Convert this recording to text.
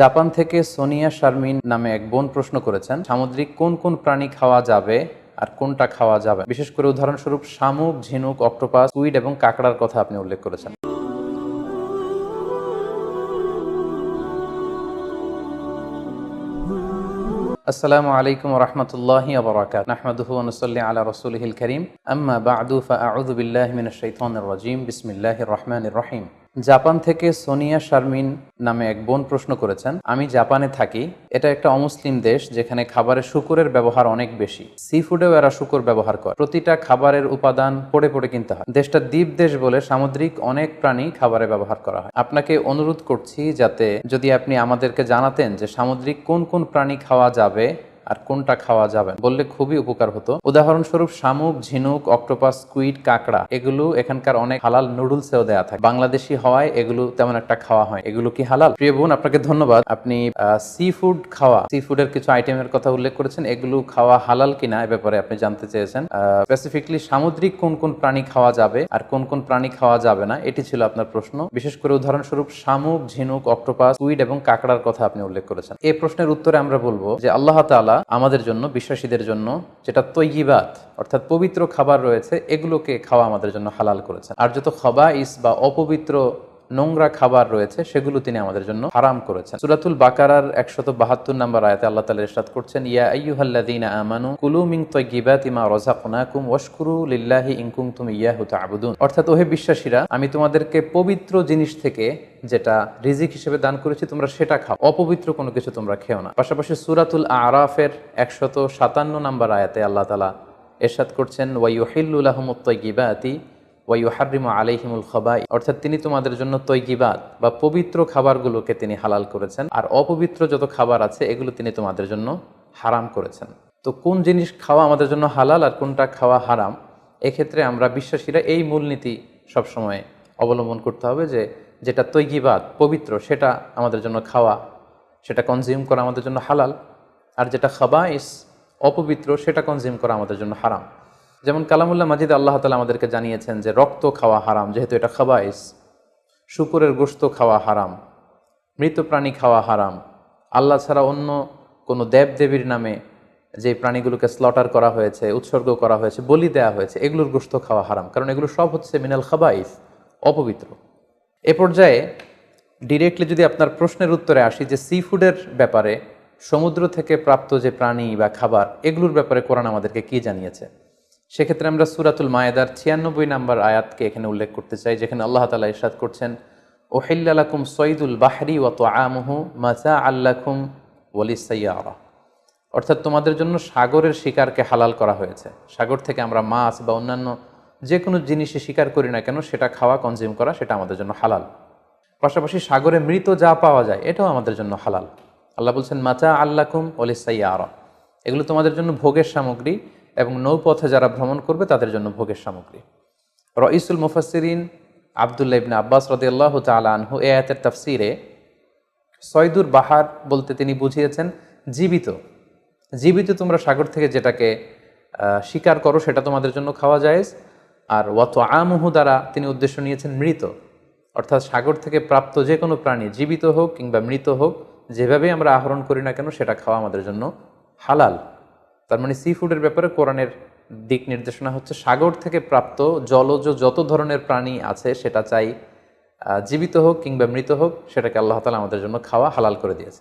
Japan থেকে সোনিয়া শারমিন নামে এক বোন প্রশ্ন করেছেন, সামুদ্রিক কোন কোন প্রাণী খাওয়া যাবে আর কোনটা খাওয়া যাবে? বিশেষ করে উদাহরণস্বরূপ শামুক, ঝিনুক, অক্টোপাস কুইড এবং কাঁকড়ার কথা আপনি উল্লেখ করেছেন। আসসালামু আলাইকুম রহমতুল্লাহি আবরাকাত নাহমাদুহু ওয়া নুসাল্লি আলা রাসূলিহিল কারীম। আম্মা বা'দু, ফাআউযু বিল্লাহি মিনাশ শাইতানির রাজীম। বিসমিল্লাহির রহমানির রহিম। জাপান থেকে সোনিয়া শারমিন নামে এক বোন প্রশ্ন করেছেন, আমি জাপানে থাকি। এটা একটা অমুসলিম দেশ যেখানে খাবারে শুকুরের ব্যবহার অনেক বেশি। সি ফুডেও এরা শুকুর ব্যবহার করে। প্রতিটা খাবারের উপাদান পড়ে পড়ে কিনতে হয়। দেশটা দ্বীপ দেশ বলে সামুদ্রিক অনেক প্রাণী খাবারে ব্যবহার করা হয়। আপনাকে অনুরোধ করছি যাতে যদি আপনি আমাদেরকে জানাতেন যে সামুদ্রিক কোন কোন প্রাণী খাওয়া যাবে আর কোনটা খাওয়া যাবে বললে খুবই উপকার হতো। উদাহরণস্বরূপ শামুক, ঝিনুক, অক্টোপাস কুইড কাঁকড়া, এগুলো এখানকার অনেক হালাল নুডলসেও দেয়া থাকে। বাংলাদেশি হওয়ায় এগুলো তেমন একটা খাওয়া হয়। এগুলো কি হালাল? প্রিয় বোন, আপনাকে ধন্যবাদ। আপনি সি ফুড খাওয়া সি ফুডের কিছু আইটেমের কথা উল্লেখ করেছেন। এগুলো খাওয়া হালাল কিনা এ ব্যাপারে আপনি জানতে চেয়েছেন। স্পেসিফিকলি সামুদ্রিক কোন কোন প্রাণী খাওয়া যাবে আর কোন কোন প্রাণী খাওয়া যাবে না, এটি ছিল আপনার প্রশ্ন। বিশেষ করে উদাহরণস্বরূপ শামুক, ঝিনুক, অক্টোপাস কুইড এবং কাঁকড়ার কথা আপনি উল্লেখ করেছেন। এই প্রশ্নের উত্তরে আমরা বলব যে আল্লাহ তাআলা আমাদের জন্য, বিশ্বাসীদের জন্য যেটা তৈগিবাত অর্থাৎ পবিত্র খাবার রয়েছে, এগুলোকে খাওয়া আমাদের জন্য হালাল করেছে আর যত খবাইস বা অপবিত্র নোংরা খাবার রয়েছে, সেগুলো তিনি আমাদের জন্য হারাম করেছেন। সুরাতুল বাকারার একশত বাহাত্তর নম্বর আয়াতে আল্লাহ তালা ইরশাদ করছেন, ইয়া আইয়ুহাল্লাযীনা আমানু কুলু মিন তাইয়্যিবাতি মা রাযাকনাকুম ওয়াশকুরু লিল্লাহি ইন কুনতুম ইয়াহু তা'বুদুন। অর্থাৎ, ওহে বিশ্বাসীরা, আমি তোমাদেরকে পবিত্র জিনিস থেকে যেটা রিজিক হিসেবে দান করেছি, তোমরা সেটা খাও। অপবিত্র কোনো কিছু তোমরা খেও না। পাশাপাশি সুরাতুল আরাফের একশত সাতান্ন নম্বর আয়াতে আল্লাহ তালা এরশাদ করছেন ওয়াইউহিল্লু তাইয়্যিবাতি ওয়াইহারিমু আলাইহিমুল খবাই, অর্থাৎ তিনি তোমাদের জন্য তৈগিবাদ বা পবিত্র খাবারগুলোকে তিনি হালাল করেছেন, আর অপবিত্র যত খাবার আছে এগুলো তিনি তোমাদের জন্য হারাম করেছেন। তো কোন জিনিস খাওয়া আমাদের জন্য হালাল আর কোনটা খাওয়া হারাম? এক্ষেত্রে আমরা বিশ্বাসীরা এই মূলনীতি সবসময় অবলম্বন করতে হবে যে যেটা তৈগিবাদ পবিত্র, সেটা আমাদের জন্য খাওয়া, সেটা কনজিউম করা আমাদের জন্য হালাল, আর যেটা খাবাইস, অপবিত্র, সেটা কনজিউম করা আমাদের জন্য হারাম। যেমন কালামুল্লাহ মাজিদ আল্লাহ তালা আমাদেরকে জানিয়েছেন যে রক্ত খাওয়া হারাম, যেহেতু এটা খাবাইস। শুকুরের গোস্ত খাওয়া হারাম, মৃত প্রাণী খাওয়া হারাম। আল্লাহ ছাড়া অন্য কোনো দেব দেবীর নামে যে প্রাণীগুলোকে স্লটার করা হয়েছে, উৎসর্গ করা হয়েছে, বলি দেওয়া হয়েছে, এগুলোর গোস্ত খাওয়া হারাম। কারণ এগুলো সব হচ্ছে মিনাল খাবাইস, অপবিত্র। এ পর্যায়ে ডিরেক্টলি যদি আপনার প্রশ্নের উত্তরে আসি যে সি ফুডের ব্যাপারে সমুদ্র থেকে প্রাপ্ত যে প্রাণী বা খাবার, এগুলোর ব্যাপারে কোরআন আমাদেরকে কি জানিয়েছে? সেক্ষেত্রে আমরা সুরাতুল মায়েদার ছিয়ানব্বই নাম্বার আয়াতকে এখানে উল্লেখ করতে চাই, যেখানে আল্লাহ তালা ইরশাদ করছেন ওহিল্লাকুম সঈদুল বাহরি ওয়াত আমহু মাজা আল্লাকুম ওয়ালিসাইয়ারা অর্থাৎ তোমাদের জন্য সাগরের শিকারকে হালাল করা হয়েছে। সাগর থেকে আমরা মাছ বা অন্যান্য যে কোনো জিনিসে শিকার করি না কেন, সেটা খাওয়া কনজিউম করা, সেটা আমাদের জন্য হালাল। পাশাপাশি সাগরে মৃত যা পাওয়া যায়, এটাও আমাদের জন্য হালাল। আল্লাহ বলছেন মাচা আল্লাকুম ওলিসাইয়ারা এগুলো তোমাদের জন্য ভোগের সামগ্রী এবং নৌপথে যারা ভ্রমণ করবে তাদের জন্য ভোগের সামগ্রী। রইসুল মুফাসিরিন আবদুল্লাহ ইবনে আব্বাস রদিয়াল্লাহ তালা এ আয়াতের তাফসিরে সয়দুর বাহার বলতে তিনি বুঝিয়েছেন, জীবিত জীবিত তোমরা সাগর থেকে যেটাকে শিকার করো সেটা তোমাদের জন্য খাওয়া যায় আর ওয়াত আমহু দ্বারা তিনি উদ্দেশ্য নিয়েছেন মৃত। অর্থাৎ সাগর থেকে প্রাপ্ত যে কোনো প্রাণী জীবিত হোক কিংবা মৃত হোক, যেভাবেই আমরা আহরণ করি না কেন সেটা খাওয়া আমাদের জন্য হালাল। তার মানে সি ফুডের ব্যাপারে কোরআনের দিক নির্দেশনা হচ্ছে, সাগর থেকে প্রাপ্ত জলজ যত ধরনের প্রাণী আছে, সেটা চাই জীবিত হোক কিংবা মৃত হোক, সেটাকে আল্লাহ তালা আমাদের জন্য খাওয়া হালাল করে দিয়েছেন।